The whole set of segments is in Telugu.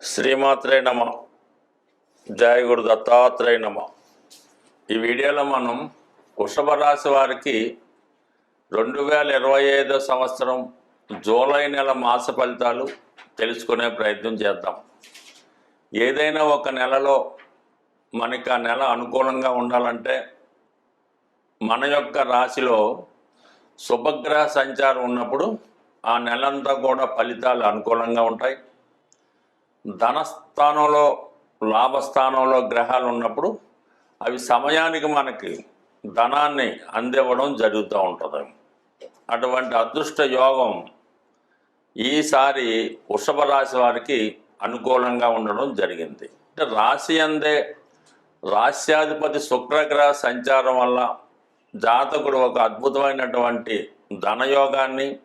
శ్రీమాత్రే నమ. జయ గురు దత్తాత్రేయ నమ. ఈ వీడియోలో మనం వృషభ రాశి వారికి రెండు వేల ఇరవై ఐదో సంవత్సరం జూలై నెల మాస ఫలితాలు తెలుసుకునే ప్రయత్నం చేద్దాం. ఏదైనా ఒక నెలలో మనకి ఆ నెల అనుకూలంగా ఉండాలంటే మన యొక్క రాశిలో శుభగ్రహ సంచారం ఉన్నప్పుడు ఆ నెలంతా కూడా ఫలితాలు అనుకూలంగా ఉంటాయి. ధనస్థానంలో లాభస్థానంలో గ్రహాలు ఉన్నప్పుడు అవి సమయానికి మనకి ధనాన్ని అందివ్వడం జరుగుతూ ఉంటుంది. అటువంటి అదృష్ట యోగం ఈసారి వృషభ రాశి వారికి అనుకూలంగా ఉండడం జరిగింది. అంటే రాశి అందే రాశ్యాధిపతి శుక్రగ్రహ సంచారం వల్ల జాతకుడు ఒక అద్భుతమైనటువంటి ధనయోగాన్ని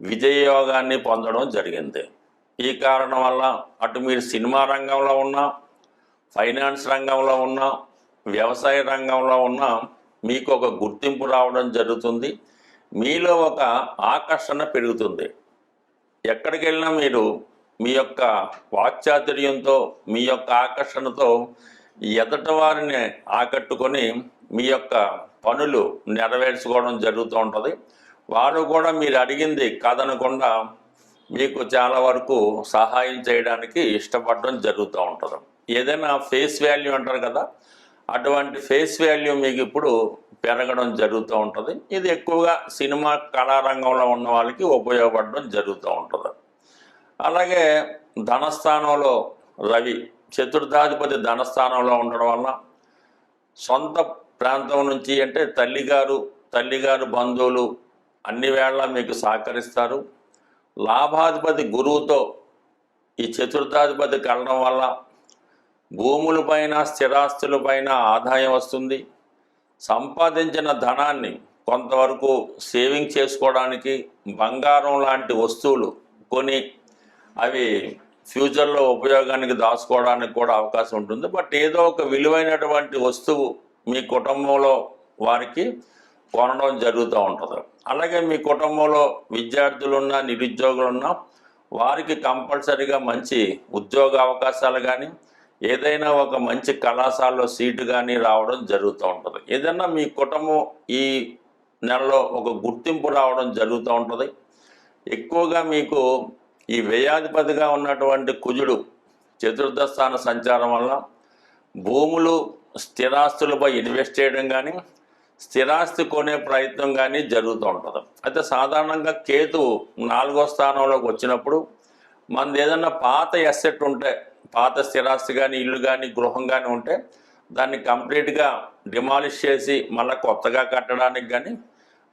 విజయయోగాన్ని పొందడం జరిగింది. ఈ కారణం వల్ల అటు మీరు సినిమా రంగంలో ఉన్నా ఫైనాన్స్ రంగంలో ఉన్నా వ్యవసాయ రంగంలో ఉన్నా మీకు ఒక గుర్తింపు రావడం జరుగుతుంది. మీలో ఒక ఆకర్షణ పెరుగుతుంది. ఎక్కడికి వెళ్ళినా మీరు మీ యొక్క వాక్చాతుర్యంతో మీ యొక్క ఆకర్షణతో ఎదట వారిని ఆకట్టుకొని మీ యొక్క పనులు నెరవేర్చుకోవడం జరుగుతూ ఉంటుంది. వారు కూడా మీరు అడిగింది కాదనకుండా మీకు చాలా వరకు సహాయం చేయడానికి ఇష్టపడడం జరుగుతూ ఉంటుంది. ఏదైనా ఫేస్ వాల్యూ అంటారు కదా అటువంటి ఫేస్ వాల్యూ మీకు ఇప్పుడు పెరగడం జరుగుతూ ఉంటుంది. ఇది ఎక్కువగా సినిమా కళారంగంలో ఉన్న వాళ్ళకి ఉపయోగపడడం జరుగుతూ ఉంటుంది. అలాగే ధనస్థానంలో రవి చతుర్థాధిపతి ధనస్థానంలో ఉండడం వల్ల సొంత ప్రాంతం నుంచి అంటే తల్లిగారు తల్లిగారు బంధువులు అన్ని వేళ మీకు సహకరిస్తారు. లాభాధిపతి గురువుతో ఈ చతుర్థాధిపతి కలడం వల్ల భూములపైన స్థిరాస్తులపైన ఆదాయం వస్తుంది. సంపాదించిన ధనాన్ని కొంతవరకు సేవింగ్ చేసుకోవడానికి బంగారం లాంటి వస్తువులు కొని అవి ఫ్యూచర్లో ఉపయోగానికి దాచుకోవడానికి కూడా అవకాశం ఉంటుంది. బట్ ఏదో ఒక విలువైనటువంటి వస్తువు మీ కుటుంబంలో వారికి కొనడం జరుగుతూ ఉంటుంది. అలాగే మీ కుటుంబంలో విద్యార్థులున్నా నిరుద్యోగులున్నా వారికి కంపల్సరీగా మంచి ఉద్యోగ అవకాశాలు కానీ ఏదైనా ఒక మంచి కళాశాలలో సీటు కానీ రావడం జరుగుతూ ఉంటుంది. ఏదైనా మీ కుటుంబం ఈ నెలలో ఒక గుర్తింపు రావడం జరుగుతూ ఉంటుంది. ఎక్కువగా మీకు ఈ వ్యయాధిపతిగా ఉన్నటువంటి కుజుడు చతుర్థ స్థాన సంచారం వల్ల భూములు స్థిరాస్తులపై ఇన్వెస్ట్ చేయడం కానీ స్థిరాస్తి కొనే ప్రయత్నం కానీ జరుగుతూ ఉంటుంది. అయితే సాధారణంగా కేతు నాలుగో స్థానంలోకి వచ్చినప్పుడు మనది ఏదన్నా పాత ఎసెట్ ఉంటే పాత స్థిరాస్తి కానీ ఇల్లు కానీ గృహం కానీ ఉంటే దాన్ని కంప్లీట్గా డిమాలిష్ చేసి మళ్ళీ కొత్తగా కట్టడానికి కానీ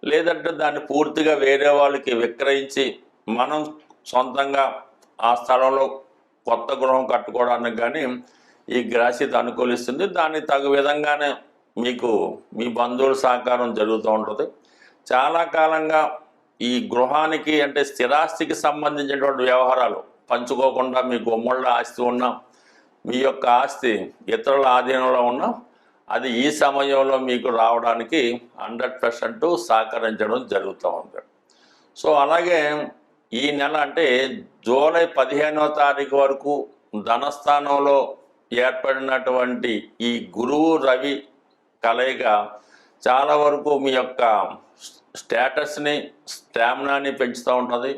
లేదంటే దాన్ని పూర్తిగా వేరే వాళ్ళకి విక్రయించి మనం సొంతంగా ఆ స్థలంలో కొత్త గృహం కట్టుకోవడానికి కానీ ఈ గ్రాసిత అనుకూలిస్తుంది. దానికి తగు విధంగానే మీకు మీ బంధువుల సహకారం జరుగుతూ ఉంటుంది. చాలా కాలంగా ఈ గృహానికి అంటే స్థిరాస్తికి సంబంధించినటువంటి వ్యవహారాలు పంచుకోకుండా మీ గుమ్మళ్ళ ఆస్తి ఉన్నా మీ యొక్క ఆస్తి ఇతరుల ఆధీనంలో ఉన్నా అది ఈ సమయంలో మీకు రావడానికి హండ్రెడ్ పర్సెంట్ సహకరించడం జరుగుతూ ఉంది. సో అలాగే ఈ నెల అంటే జూలై పదిహేనో తారీఖు వరకు ధనస్థానంలో ఏర్పడినటువంటి ఈ గురువు రవి కలయిక చాలా వరకు మీ యొక్క స్టేటస్ని స్టామినాని పెంచుతూ ఉంటుంది.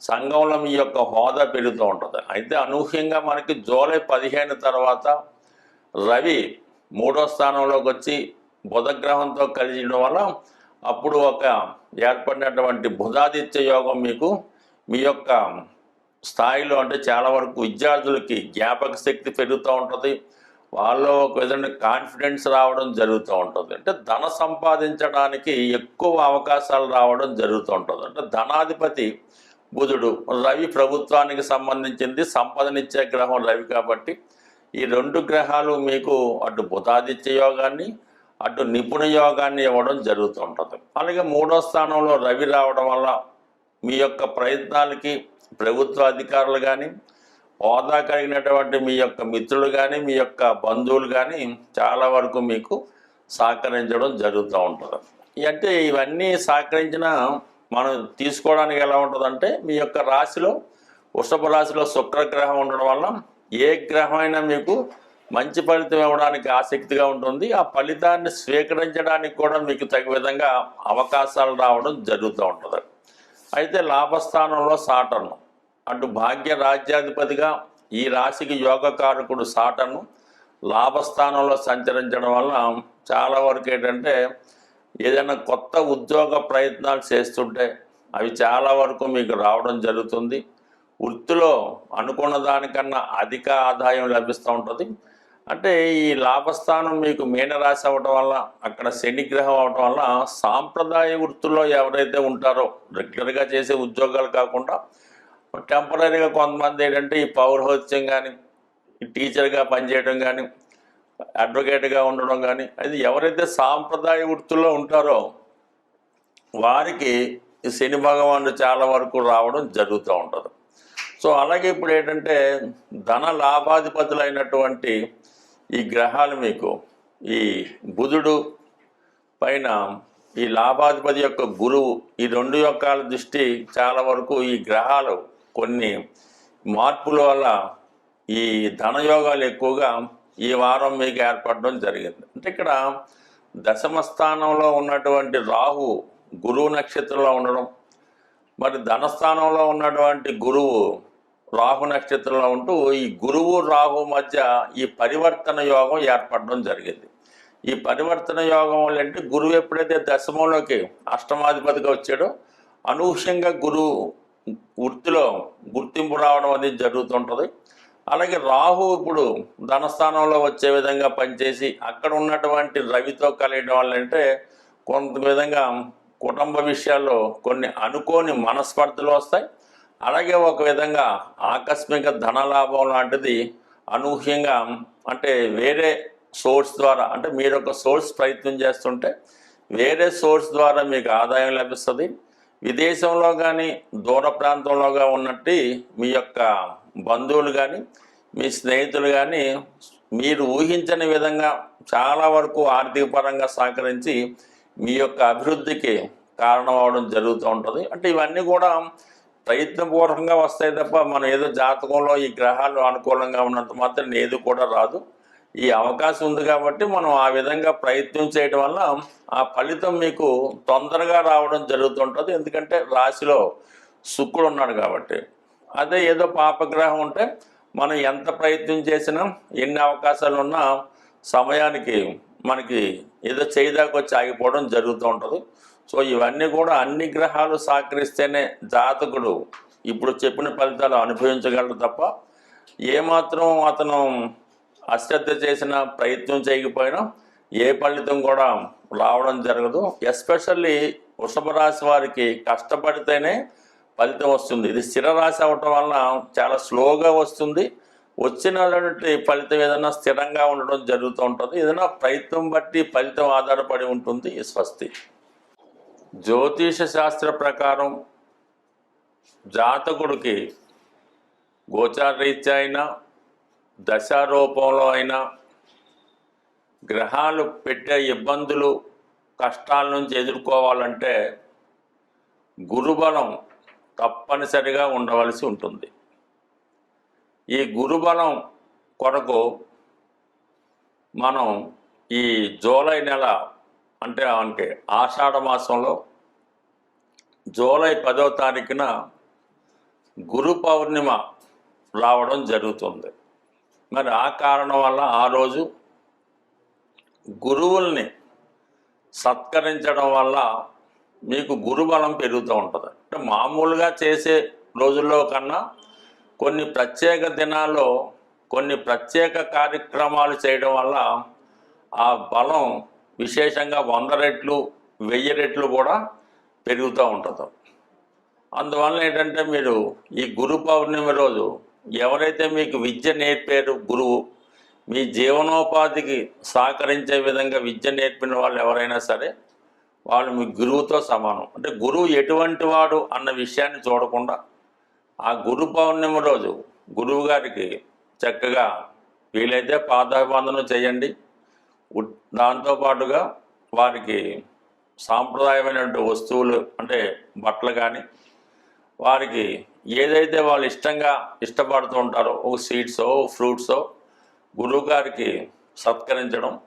సంఘంలో మీ యొక్క హోదా పెరుగుతూ ఉంటుంది. అయితే అనూహ్యంగా మనకి జూలై పదిహేను తర్వాత రవి మూడో స్థానంలోకి వచ్చి బుధగ్రహంతో కలిసిన వల్ల అప్పుడు ఒక ఏర్పడినటువంటి బుధాదిత్య యోగం మీకు మీ యొక్క స్థాయిలో అంటే చాలా వరకు విద్యార్థులకి జ్ఞాపక శక్తి పెరుగుతూ ఉంటుంది. వాళ్ళలో ఒక విధంగా కాన్ఫిడెన్స్ రావడం జరుగుతూ ఉంటుంది. అంటే ధన సంపాదించడానికి ఎక్కువ అవకాశాలు రావడం జరుగుతూ ఉంటుంది. అంటే ధనాధిపతి బుధుడు రవి ప్రభుత్వానికి సంబంధించింది సంపదనిచ్చే గ్రహం రవి కాబట్టి ఈ రెండు గ్రహాలు మీకు అటు బుధాదిత్య యోగాన్ని అటు నిపుణ యోగాన్ని ఇవ్వడం జరుగుతూ ఉంటుంది. అలాగే మూడో స్థానంలో రవి రావడం వల్ల మీ యొక్క ప్రయత్నాలకి ప్రభుత్వ అధికారులు కానీ హోదా కలిగినటువంటి మీ యొక్క మిత్రులు కానీ మీ యొక్క బంధువులు కానీ చాలా వరకు మీకు సహకరించడం జరుగుతూ ఉంటుంది. అంటే ఇవన్నీ సహకరించిన మనం తీసుకోవడానికి ఎలా ఉంటుందంటే మీ యొక్క రాశిలో వృషభ రాశిలో శుక్రగ్రహం ఉండడం వల్ల ఏ గ్రహమైనా మీకు మంచి ఫలితం ఇవ్వడానికి ఆసక్తిగా ఉంటుంది. ఆ ఫలితాన్ని స్వీకరించడానికి కూడా మీకు తగిన విధంగా అవకాశాలు రావడం జరుగుతూ ఉంటుంది. అయితే లాభస్థానంలో సాటర్ను. అటు భాగ్య రాజ్యాధిపతిగా ఈ రాశికి యోగకారకుడు సాటను లాభస్థానంలో సంచరించడం వల్ల చాలా వరకు ఏంటంటే ఏదైనా కొత్త ఉద్యోగ ప్రయత్నాలు చేస్తుంటే అవి చాలా వరకు మీకు రావడం జరుగుతుంది. వృత్తిలో అనుకున్న దానికన్నా అధిక ఆదాయం లభిస్తూ ఉంటుంది. అంటే ఈ లాభస్థానం మీకు మీనరాశి అవ్వటం వల్ల అక్కడ శనిగ్రహం అవటం వల్ల సాంప్రదాయ వృత్తుల్లో ఎవరైతే ఉంటారో రెగ్యులర్గా చేసే ఉద్యోగాలు కాకుండా టెంపరీగా కొంతమంది ఏంటంటే ఈ పౌరహోత్యం కానీ ఈ టీచర్గా పనిచేయడం కానీ అడ్వకేట్గా ఉండడం కానీ అది ఎవరైతే సాంప్రదాయ వృత్తుల్లో ఉంటారో వారికి ఈ శని భగవానుడు చాలా వరకు రావడం జరుగుతూ ఉంటుంది. సో అలాగే ఇప్పుడు ఏంటంటే ధన లాభాధిపతులైనటువంటి ఈ గ్రహాలు మీకు ఈ బుధుడు పైన ఈ లాభాధిపతి యొక్క గురువు ఈ రెండు యొక్క దృష్టి చాలా వరకు ఈ గ్రహాలు కొన్ని మార్పుల వల్ల ఈ ధనయోగాలు ఎక్కువగా ఈ వారం మీకు ఏర్పడడం జరిగింది. అంటే ఇక్కడ దశమ స్థానంలో ఉన్నటువంటి రాహు గురువు నక్షత్రంలో ఉండడం మరి ధనస్థానంలో ఉన్నటువంటి గురువు రాహు నక్షత్రంలో ఉంటూ ఈ గురువు రాహు మధ్య ఈ పరివర్తన యోగం ఏర్పడడం జరిగింది. ఈ పరివర్తన యోగం వల్ల అంటే గురువు ఎప్పుడైతే దశమంలోకి అష్టమాధిపతిగా వచ్చాడో అనూహ్యంగా గురువు వృత్తిలో గుర్తింపు రావడం అనేది జరుగుతుంటుంది. అలాగే రాహు ఇప్పుడు ధనస్థానంలో వచ్చే విధంగా పనిచేసి అక్కడ ఉన్నటువంటి రవితో కలియడం వల్ల అంటే కొంత విధంగా కుటుంబ విషయాల్లో కొన్ని అనుకోని మనస్పర్ధలు వస్తాయి. అలాగే ఒక విధంగా ఆకస్మిక ధనలాభం లాంటిది అనూహ్యంగా అంటే వేరే సోర్స్ ద్వారా అంటే మీరు ఒక సోర్స్ ప్రయత్నం చేస్తుంటే వేరే సోర్స్ ద్వారా మీకు ఆదాయం లభిస్తుంది. విదేశంలో కానీ దూర ప్రాంతంలోగా ఉన్నట్టు మీ యొక్క బంధువులు కానీ మీ స్నేహితులు కానీ మీరు ఊహించని విధంగా చాలా వరకు ఆర్థిక పరంగా సహకరించి మీ యొక్క అభివృద్ధికి కారణం అవడం జరుగుతూ ఉంటుంది. అంటే ఇవన్నీ కూడా ప్రయత్నపూర్వకంగా వస్తాయి తప్ప మనం ఏదో జాతకంలో ఈ గ్రహాలు అనుకూలంగా ఉన్నంత మాత్రం ఏది కూడా రాదు. ఈ అవకాశం ఉంది కాబట్టి మనం ఆ విధంగా ప్రయత్నం చేయడం వల్ల ఆ ఫలితం మీకు తొందరగా రావడం జరుగుతుంటుంది. ఎందుకంటే రాశిలో శుక్రుడు ఉన్నాడు కాబట్టి. అదే ఏదో పాపగ్రహం ఉంటే మనం ఎంత ప్రయత్నం చేసినా ఎన్ని అవకాశాలు ఉన్నా సమయానికి మనకి ఏదో చేయదాకా వచ్చి ఆగిపోవడం జరుగుతూ ఉంటుంది సో ఇవన్నీ కూడా అన్ని గ్రహాలు సహకరిస్తేనే జాతకుడు ఇప్పుడు చెప్పిన ఫలితాలు అనుభవించగలడు తప్ప ఏమాత్రం అతను అశ్రద్ధ చేసిన ప్రయత్నం చేయకపోయినా ఏ ఫలితం కూడా రావడం జరగదు. ఎస్పెషల్లీ వృషభ రాశి వారికి కష్టపడితేనే ఫలితం వస్తుంది. ఇది స్థిర రాశి అవటం వలన చాలా స్లోగా వస్తుంది. వచ్చినటువంటి ఫలితం ఏదైనా స్థిరంగా ఉండడం జరుగుతూ ఉంటుంది. ఏదైనా ప్రయత్నం బట్టి ఫలితం ఆధారపడి ఉంటుంది ఈ స్వస్తి. జ్యోతిష శాస్త్ర ప్రకారం జాతకుడికి గోచారరీత్యా అయినా దశారూపంలో అయినా గ్రహాలు పెట్టే ఇబ్బందులు కష్టాల నుంచి ఎదుర్కోవాలంటే గురుబలం తప్పనిసరిగా ఉండవలసి ఉంటుంది. ఈ గురుబలం కొరకు మనం ఈ జూలై నెల అంటే అంటే ఆషాఢ మాసంలో జూలై పదో తారీఖున గురు పౌర్ణిమ రావడం జరుగుతుంది. మరి ఆ కారణం వల్ల ఆ రోజు గురువుల్ని సత్కరించడం వల్ల మీకు గురుబలం పెరుగుతూ ఉంటుంది. అంటే మామూలుగా చేసే రోజుల్లో కన్నా కొన్ని ప్రత్యేక దినాల్లో కొన్ని ప్రత్యేక కార్యక్రమాలు చేయడం వల్ల ఆ బలం విశేషంగా వంద రెట్లు వెయ్యి రెట్లు కూడా పెరుగుతూ ఉంటుంది. అందువల్ల ఏంటంటే మీరు ఈ గురు పౌర్ణమి రోజు ఎవరైతే మీకు విద్య నేర్పారు గురువు మీ జీవనోపాధికి సహకరించే విధంగా విద్య నేర్పిన వాళ్ళు ఎవరైనా సరే వాళ్ళు మీ గురువుతో సమానం. అంటే గురువు ఎటువంటి వాడు అన్న విషయాన్ని చూడకుండా ఆ గురు పౌర్ణమి రోజు గురువు గారికి చక్కగా వీలైతే పాదాభివందనం చేయండి. దాంతోపాటుగా వారికి సాంప్రదాయమైనటువంటి వస్తువులు అంటే బట్టలు కానీ వారికి ఏదైతే వాళ్ళు ఇష్టంగా ఇష్టపడుతూ ఉంటారో ఒక సీడ్సో ఫ్రూట్సో గురువుగారికి సత్కరించడం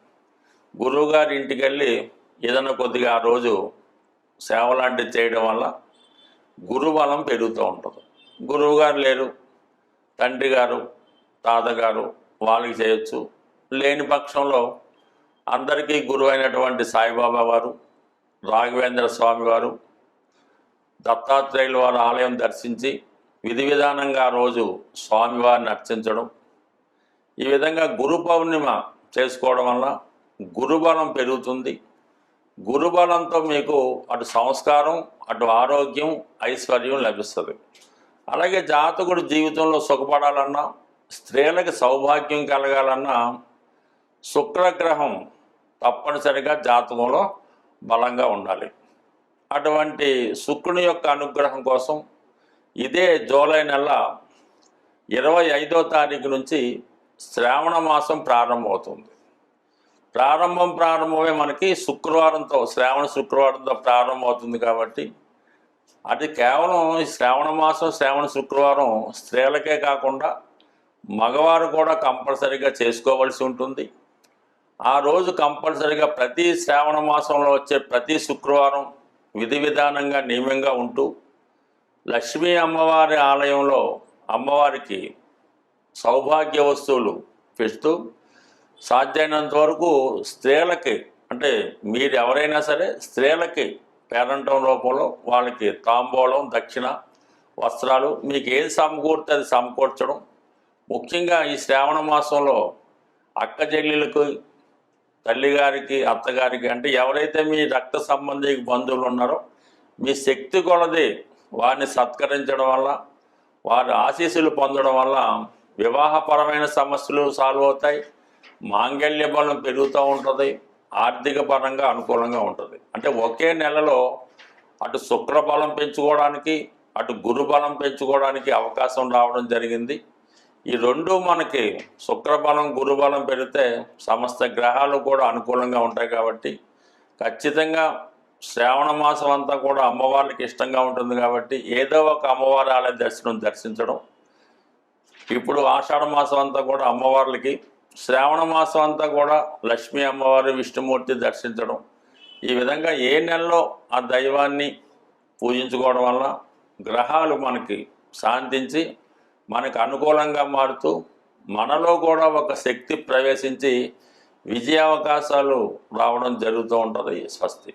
గురువుగారి ఇంటికి వెళ్ళి ఏదైనా కొద్దిగా ఆ రోజు సేవ లాంటివి చేయడం వల్ల గురుబలం పెరుగుతూ ఉంటుంది. గురువుగారు లేరు తండ్రి గారు తాతగారు వాళ్ళకి చేయొచ్చు. లేని పక్షంలో అందరికీ గురువు అయినటువంటి సాయిబాబా వారు రాఘవేంద్ర స్వామి వారు దత్తాత్రేయుల వారి ఆలయం దర్శించి విధి విధానంగా ఆ రోజు స్వామివారిని అర్చించడం ఈ విధంగా గురు పౌర్ణిమ చేసుకోవడం వల్ల గురుబలం పెరుగుతుంది. గురుబలంతో మీకు అటు సంస్కారం అటు ఆరోగ్యం ఐశ్వర్యం లభిస్తుంది. అలాగే జాతకుడు జీవితంలో సుఖపడాలన్నా స్త్రీలకు సౌభాగ్యం కలగాలన్నా శుక్రగ్రహం తప్పనిసరిగా జాతకంలో బలంగా ఉండాలి. అటువంటి శుక్రుని యొక్క అనుగ్రహం కోసం ఇదే జూలై నెల ఇరవై ఐదో తారీఖు నుంచి శ్రావణ మాసం ప్రారంభమవుతుంది. ప్రారంభం ప్రారంభమే మనకి శుక్రవారంతో శ్రావణ శుక్రవారంతో ప్రారంభమవుతుంది కాబట్టి అది కేవలం ఈ శ్రావణ మాసం శ్రావణ శుక్రవారం స్త్రీలకే కాకుండా మగవారు కూడా కంపల్సరీగా చేసుకోవలసి ఉంటుంది. ఆ రోజు కంపల్సరీగా ప్రతి శ్రావణ మాసంలో వచ్చే ప్రతి శుక్రవారం విధి విధానంగా నియమంగా ఉంటూ లక్ష్మీ అమ్మవారి ఆలయంలో అమ్మవారికి సౌభాగ్య వస్తువులు పెడుతూ సాధ్యమైనంత వరకు స్త్రీలకి అంటే మీరు ఎవరైనా సరే స్త్రీలకి పేరంటం రూపంలో వాళ్ళకి తాంబూలం దక్షిణ వస్త్రాలు మీకు ఏది సమకూరితే అది సమకూర్చడం. ముఖ్యంగా ఈ శ్రావణ మాసంలో అక్క చెల్లెలకు తల్లిగారికి అత్తగారికి అంటే ఎవరైతే మీ రక్త సంబంధి బంధువులు ఉన్నారో మీ శక్తి కొలది వారిని సత్కరించడం వల్ల వారి ఆశీస్సులు పొందడం వల్ల వివాహపరమైన సమస్యలు సాల్వ్ అవుతాయి మాంగళ్య బలం పెరుగుతూ ఉంటుంది ఆర్థిక పరంగా అనుకూలంగా ఉంటుంది. అంటే ఒకే నెలలో అటు శుక్రబలం పెంచుకోవడానికి అటు గురు బలం పెంచుకోవడానికి అవకాశం రావడం జరిగింది. ఈ రెండు మనకి శుక్రబలం గురుబలం పెరిగితే సమస్త గ్రహాలు కూడా అనుకూలంగా ఉంటాయి కాబట్టి ఖచ్చితంగా శ్రావణ మాసం అంతా కూడా అమ్మవారికి ఇష్టంగా ఉంటుంది కాబట్టి ఏదో ఒక అమ్మవారి ఆలయ దర్శనం దర్శించడం. ఇప్పుడు ఆషాఢ మాసం అంతా కూడా అమ్మవార్లకి శ్రావణ మాసం అంతా కూడా లక్ష్మీ అమ్మవారి విష్ణుమూర్తి దర్శించడం. ఈ విధంగా ఏ నెలలో ఆ దైవాన్ని పూజించుకోవడం వల్ల గ్రహాలు మనకి శాంతించి మనకు అనుకూలంగా మారుతూ మనలో కూడా ఒక శక్తి ప్రవేశించి విజయావకాశాలు రావడం జరుగుతూ ఉంటుంది స్వస్తి.